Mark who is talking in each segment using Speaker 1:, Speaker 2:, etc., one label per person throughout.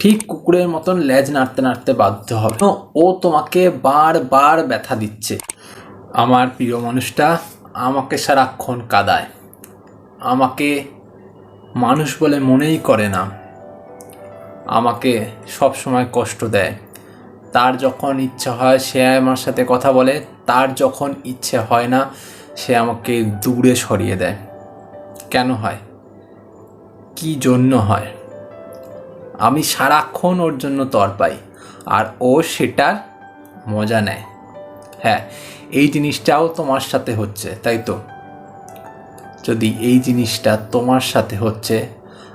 Speaker 1: ঠিক কুকুরের মতন লেজ নাড়তে নাড়তে বাধ্য হবে। ও তোমাকে বারবার ব্যথা দিচ্ছে। আমার প্রিয় মানুষটা, আমাকে সারাক্ষণ কাদায়। আমাকে মানুষ বলে মনেই করে না। আমাকে সব সময় কষ্ট দেয়। তার যখন ইচ্ছা হয়, সে আমার সাথে কথা বলে। তার যখন ইচ্ছে হয় না, সে আমাকে দূরে সরিয়ে দেয়। কেন হয়? কি জন্য হয়? আমি সারাক্ষণ ওর জন্য তর পাই, আর ও সেটার মজা নেয়। হ্যাঁ এই জিনিসটাও তোমার সাথে হচ্ছে, তাই তো? যদি এই জিনিসটা তোমার সাথে হচ্ছে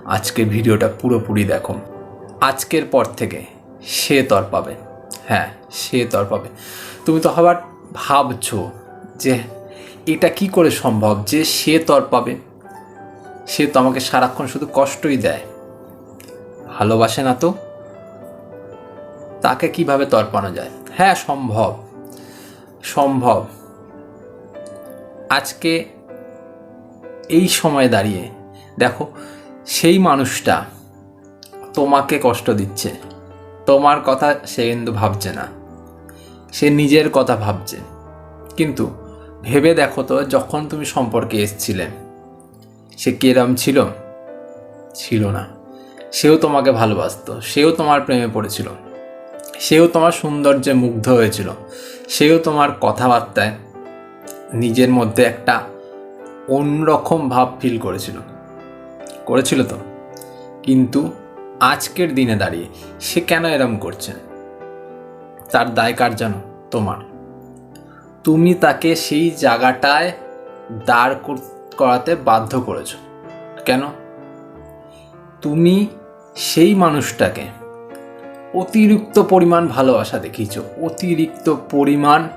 Speaker 1: আজকে ভিডিওটা পুরোপুরি দেখো। আজকের পর থেকে সে তর পাবে। হ্যাঁ সে তর পাবে। তুমি তো আবার ভাবছ যে এটা কি করে সম্ভব যে সে তর পাবে? সে তো আমাকে সারাক্ষণ শুধু কষ্টই দেয়। ভালোবাসে না তো? তাকে কীভাবে তর্পানো যায়? হ্যাঁ সম্ভব। সম্ভব। আজকে এই সময় দাঁড়িয়ে, দেখো, সেই মানুষটা তোমাকে কষ্ট দিচ্ছে। তোমার কথা সে কিন্তু ভাবছে না। সে নিজের কথা ভাবছে। কিন্তু ভেবে দেখো তো, যখন তুমি সম্পর্কে এসছিলে, সে কিরম ছিল? ছিল না। সেও তোমাকে ভালোবাসতো, সেও তোমার প্রেমে পড়েছিল, সেও তোমার সৌন্দর্যে মুগ্ধ হয়েছিল, সেও তোমার কথাবার্তায় নিজের মধ্যে একটা অন্যরকম ভাব ফিল করেছিল। করেছিল তো। কিন্তু আজকের দিনে দাঁড়িয়ে সে কেন এরম করছে? তার দায় কার জানো? তোমার। তুমি তাকে সেই জায়গাটায় দাঁড় কর- করাতে বাধ্য করেছ। কেন? তুমি সেই মানুষটাকে অতিরিক্ত পরিমাণ ভালোবাসা দেখিয়েছ। অতিরিক্ত পরিমাণ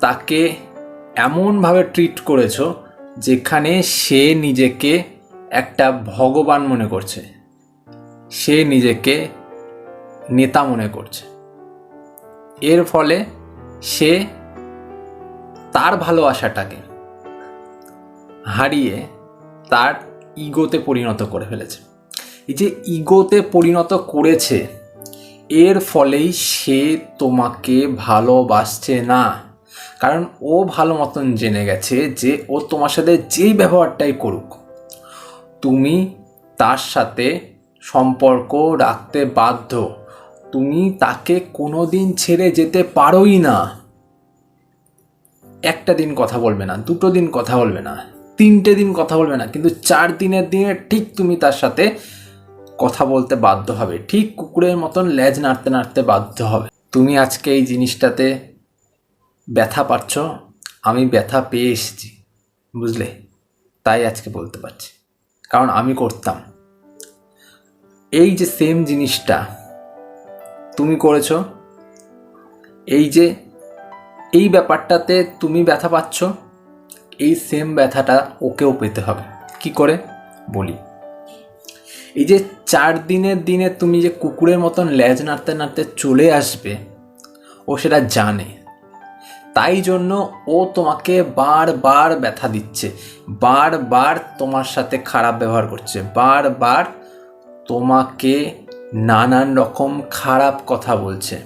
Speaker 1: তাকে এমনভাবে ট্রিট করেছ যেখানে সে নিজেকে একটা ভগবান মনে করছে। সে নিজেকে নেতা মনে করছে। এর ফলে সে তার ভালোবাসাটাকে হারিয়ে তার ইগোতে পরিণত করে ফেলেছে। এই যে ইগোতে পরিণত করেছে, এর ফলেই সে তোমাকে ভালোবাসছে না। কারণ ও ভালো মতন জেনে গেছে যে ও তোমার সাথে যেই ব্যবহারটাই করুক, তুমি তার সাথে সম্পর্ক রাখতে বাধ্য। তুমি তাকে কোনো দিন ছেড়ে যেতে পারোই না। একটা দিন কথা বলবে না, দুটো দিন কথা বলবে না, তিনটে দিন কথা বলবে না, কিন্তু চার দিনের দিনে ঠিক তুমি তার সাথে কথা বলতে বাধ্য হবে। ঠিক কুকুরের মতন লেজ নাড়তে নাড়তে বাধ্য হবে। তুমি আজকে এই জিনিসটাতে ব্যথা পাচ্ছ, আমি ব্যথা পেয়ে এসেছি, বুঝলে? তাই আজকে বলতে পারছি। কারণ আমি করতাম। এই যে সেম জিনিসটা তুমি করেছ, এই যে এই ব্যাপারটাতে তুমি ব্যথা পাচ্ছ, এই সেম ব্যথাটা ওকেও পেতে হবে। কি করে? বলি। এই যে চার দিনের দিনে তুমি যে কুকুরের মতন লেজ নাড়তে নাড়তে চলে আসবে, ও সেটা জানে। তাই জন্য ও তোমাকে বারবার ব্যথা দিচ্ছে বারবার তোমার সাথে খারাপ ব্যবহার করছে বারবার তোমাকে নানান রকম খারাপ কথা বলছে।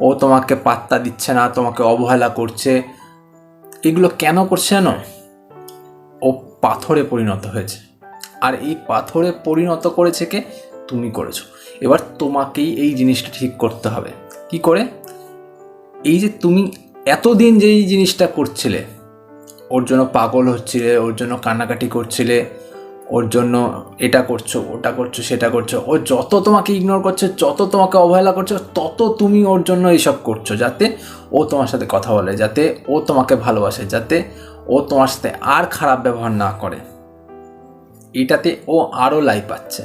Speaker 1: ও তোমাকে পাত্তা দিচ্ছে না, তোমাকে অবহেলা করছে। এগুলো কেন করছে না ও পাথরে পরিণত হয়েছে। আর এই পাথরে পরিণত করেছে কে? তুমি করেছ। এবার তোমাকেই এই জিনিসটা ঠিক করতে হবে। কি করে? এই যে তুমি এতদিন যে এই জিনিসটা করছিলে, ওর জন্য পাগল হচ্ছিলে, ওর জন্য কান্নাকাটি করছিলে, ওর জন্য এটা করছ, ওটা করছ, সেটা করছ, ও যত তোমাকে ইগনোর করছে, যত তোমাকে অবহেলা করছে, তত তুমি ওর জন্য এইসব করছ, যাতে ও তোমার সাথে কথা বলে, যাতে ও তোমাকে ভালোবাসে, যাতে ও তোমার সাথে আর খারাপ ব্যবহার না করে। এটাতে ও আরও লাই পাচ্ছে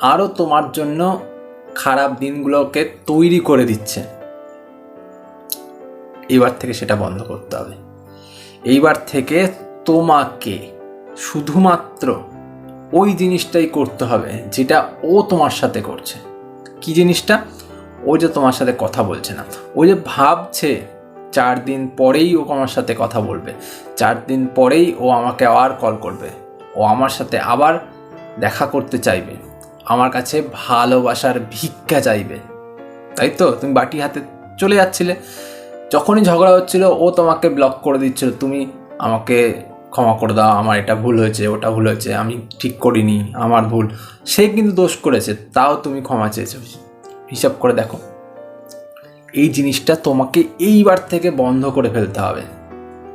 Speaker 1: আরও তোমার জন্য খারাপ দিনগুলোকে তৈরি করে দিচ্ছে। এবার থেকে সেটা বন্ধ করতে হবে। এইবার থেকে তোমাকে শুধুমাত্র ওই জিনিসটাই করতে হবে যেটা ও তোমার সাথে করছে। কি জিনিসটা? ও যে তোমার সাথে কথা বলছে না। ও যে ভাবছে চার দিন পরেই ও আমার সাথে কথা বলবে, চার দিন পরেই ও আমাকে আবার কল করবে। ও আমার সাথে আবার দেখা করতে চাইবে। আমার কাছে ভালোবাসার ভিক্ষা চাইবে। তাই তো? তুমি বাটি হাতে চলে যাচ্ছিলে। যখনই ঝগড়া হচ্ছিল, ও তোমাকে ব্লক করে দিচ্ছিল। তুমি আমাকে ক্ষমা করে দাও, আমার এটা ভুল হয়েছে, ওটা ভুল হয়েছে, আমি ঠিক করিনি, আমার ভুল। সে কিন্তু দোষ করেছে, তাও তুমি ক্ষমা চেয়েছো। হিসাব করে দেখো। এই জিনিসটা তোমাকে এইবার থেকে বন্ধ করে ফেলতে হবে।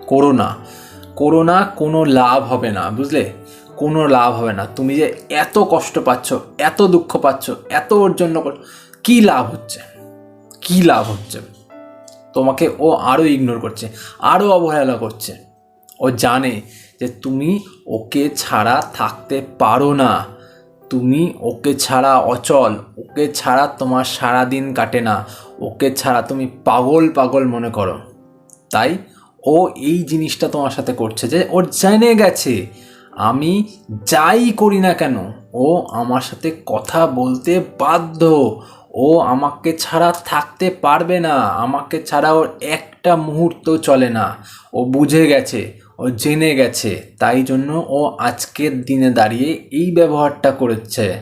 Speaker 1: করো না। করো না কোনো লাভ হবে না, বুঝলে? কোনো লাভ হবে না। তুমি যে এত কষ্ট পাচ্ছ, এত দুঃখ পাচ্ছ, এত ওর জন্য কী লাভ হচ্ছে? কী লাভ হচ্ছে? তোমাকে ও আরও ইগনোর করছে আরও অবহেলা করছে। ও জানে যে তুমি ওকে ছাড়া থাকতে পারো না। তুমি ওকে ছাড়া অচল, ওকে ছাড়া তোমার সারা দিন কাটে না, ওকে ছাড়া তুমি পাগল পাগল মনে করো। তাই ও এই জিনিসটা তোমার সাথে করছে যে ওর জেনে গেছে। আমি যাই করি না কেন, ও আমার সাথে কথা বলতে বাধ্য। ও আমাকে ছাড়া থাকতে পারবে না, আমাকে ছাড়া ওর একটা মুহূর্ত চলে না। ও বুঝে গেছে, ও জেনে গেছে, তাই জন্য ও আজকের দিনে দাঁড়িয়ে এই ব্যবহারটা করেছে।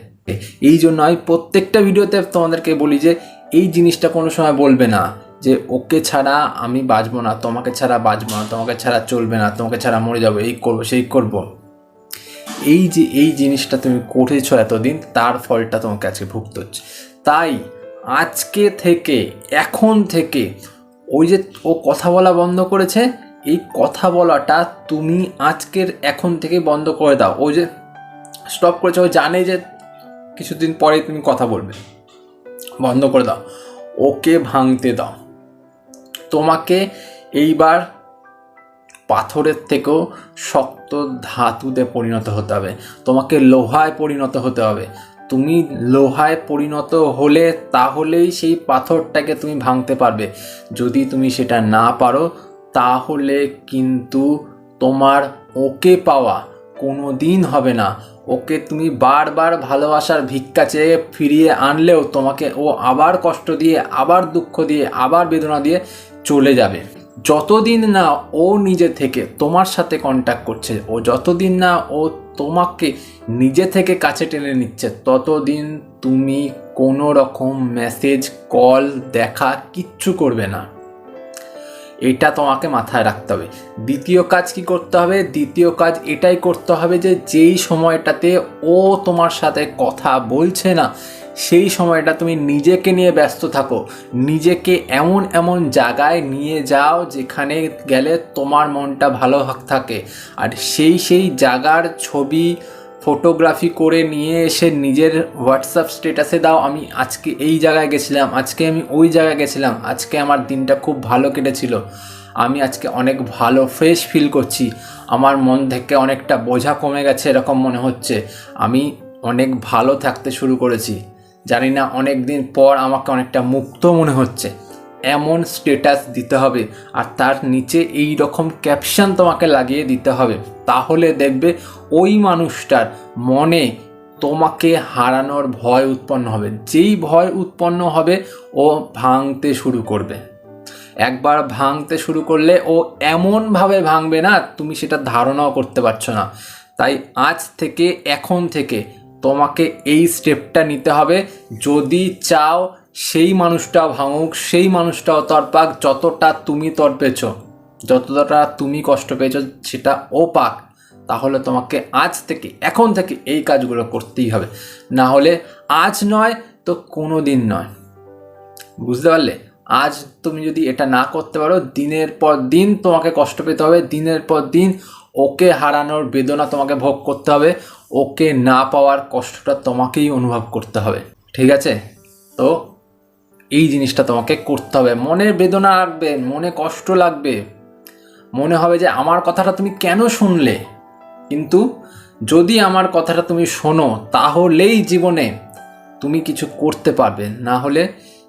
Speaker 1: এই জন্য আমি প্রত্যেকটা ভিডিওতে তোমাদেরকে বলি যে, এই জিনিসটা কোনো সময় বলবে না। যে ওকে ছাড়া আমি বাঁচবো না, তোমাকে ছাড়া বাঁচবো না, তোমাকে ছাড়া চলবে না, তোমাকে ছাড়া মরে যাব, এই করব, সেই করব। এই যে, এই জিনিসটা তুমি করেছ এতদিন, তার ফলটা তোমাকে আজকে ভুগতে হচ্ছে। তাই আজকে থেকে, এখন থেকে, ওই যে ও কথা বলা বন্ধ করেছে, এই কথা বলাটা তুমি আজকের এখন থেকে বন্ধ করে দাও। ওই যে স্টপ করেছে, ও জানে যে কিছুদিন পরে তুমি কথা বলবে। বন্ধ করে দাও। ওকে ভাঙতে দাও। তোমাকে এইবার পাথরের থেকেও শক্ত ধাতুতে পরিণত হতে হবে। তোমাকে লোহায় পরিণত হতে হবে। তুমি লোহায় পরিণত হলে তাহলেই সেই পাথরটাকে তুমি ভাঙতে পারবে। যদি তুমি সেটা না পারো, তাহলে কিন্তু তোমার ওকে পাওয়া কোনো দিন হবে না। ওকে তুমি বারবার ভালোবাসার ভিক্ষা চেয়ে ফিরিয়ে আনলেও তোমাকে ও আবার কষ্ট দিয়ে, আবার দুঃখ দিয়ে, আবার বেদনা দিয়ে চলে যাবে। যতদিন না ও নিজে থেকে তোমার সাথে কন্ট্যাক্ট করছে, ও যতদিন না ও তোমাকে নিজে থেকে কাছে টেনে নিচ্ছে, ততদিন তুমি কোনো রকম মেসেজ কল দেখা কিচ্ছু করবে না। এটা তোমাকে মাথায় রাখতে হবে। দ্বিতীয় কাজ কি করতে হবে? দ্বিতীয় কাজ এটাই করতে হবে যে, যেই সময়টাতে ও তোমার সাথে কথা বলছে না, সেই সময়টা তুমি নিজেকে নিয়ে ব্যস্ত থাকো। নিজেকে এমন এমন জায়গায় নিয়ে যাও যেখানে গেলে তোমার মনটা ভালো থাকে। আর সেই সেই জায়গার ছবি ফটোগ্রাফি করে নিয়ে এসে নিজের হোয়াটসঅ্যাপ স্ট্যাটাসে দাও, আমি আজকে এই জায়গায় গেছিলাম, আজকে আমি ওই জায়গায় গেছিলাম, আজকে আমার দিনটা খুব ভালো কেটেছিল। আমি আজকে অনেক ভালো ফ্রেশ ফিল করছি। আমার মন থেকে অনেকটা বোঝা কমে গেছে, এরকম মনে হচ্ছে। আমি অনেক ভালো থাকতে শুরু করেছি। জানি না অনেক দিন পর আমাকে অনেকটা মুক্ত মনে হচ্ছে। এমন স্টেটাস দিতে হবে আর তার নিচে এই রকম ক্যাপশন তোমাকে লাগিয়ে দিতে হবে। তাহলে দেখবে ওই মানুষটার মনে তোমাকে হারানোর ভয় উৎপন্ন হবে। যেই ভয় উৎপন্ন হবে, ও ভাঙতে শুরু করবে। একবার ভাঙতে শুরু করলে ও এমনভাবে ভাঙবে না, তুমি সেটা ধারণাও করতে পারছ না। তাই আজ থেকে, এখন থেকে তোমাকে এই স্টেপটা নিতে হবে। যদি চাও সেই মানুষটা ভাঙুক, সেই মানুষটাও তরপাক যতটা তুমি তরপেছ যতটা তুমি কষ্ট পেয়েছ, সেটা ও পাক তাহলে তোমাকে আজ থেকে, এখন থেকে এই কাজগুলো করতেই হবে। না হলে আজ নয় তো কোনো দিন নয়। বুঝতে পারলে? আজ তুমি যদি এটা না করতে পারো, দিনের পর দিন তোমাকে কষ্ট পেতে হবে, দিনের পর দিন ওকে হারানোর বেদনা তোমাকে ভোগ করতে হবে, ওকে না পাওয়ার কষ্টটা তোমাকেই অনুভব করতে হবে। ঠিক আছে? তো এই জিনিসটা তোমাকে করতে হবে। মনের বেদনা লাগবে, মনে কষ্ট লাগবে। মনে হবে যে আমার কথাটা তুমি কেন শুনলে? কিন্তু যদি আমার কথাটা তুমি শোনো, তাহলেই জীবনে তুমি কিছু করতে পারবে। না হলে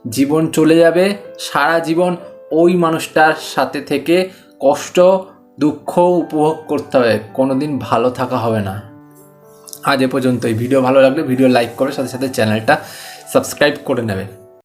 Speaker 1: জীবন চলে যাবে, সারা জীবন ওই মানুষটার সাথে থেকে কষ্ট, দুঃখ উপভোগ করতে হবে। কোনো দিন ভালো থাকা হবে না। আজ এ পর্যন্ত এই ভিডিও ভালো লাগলে ভিডিও লাইক করে সাথে সাথে চ্যানেলটা সাবস্ক্রাইব করে নেবে।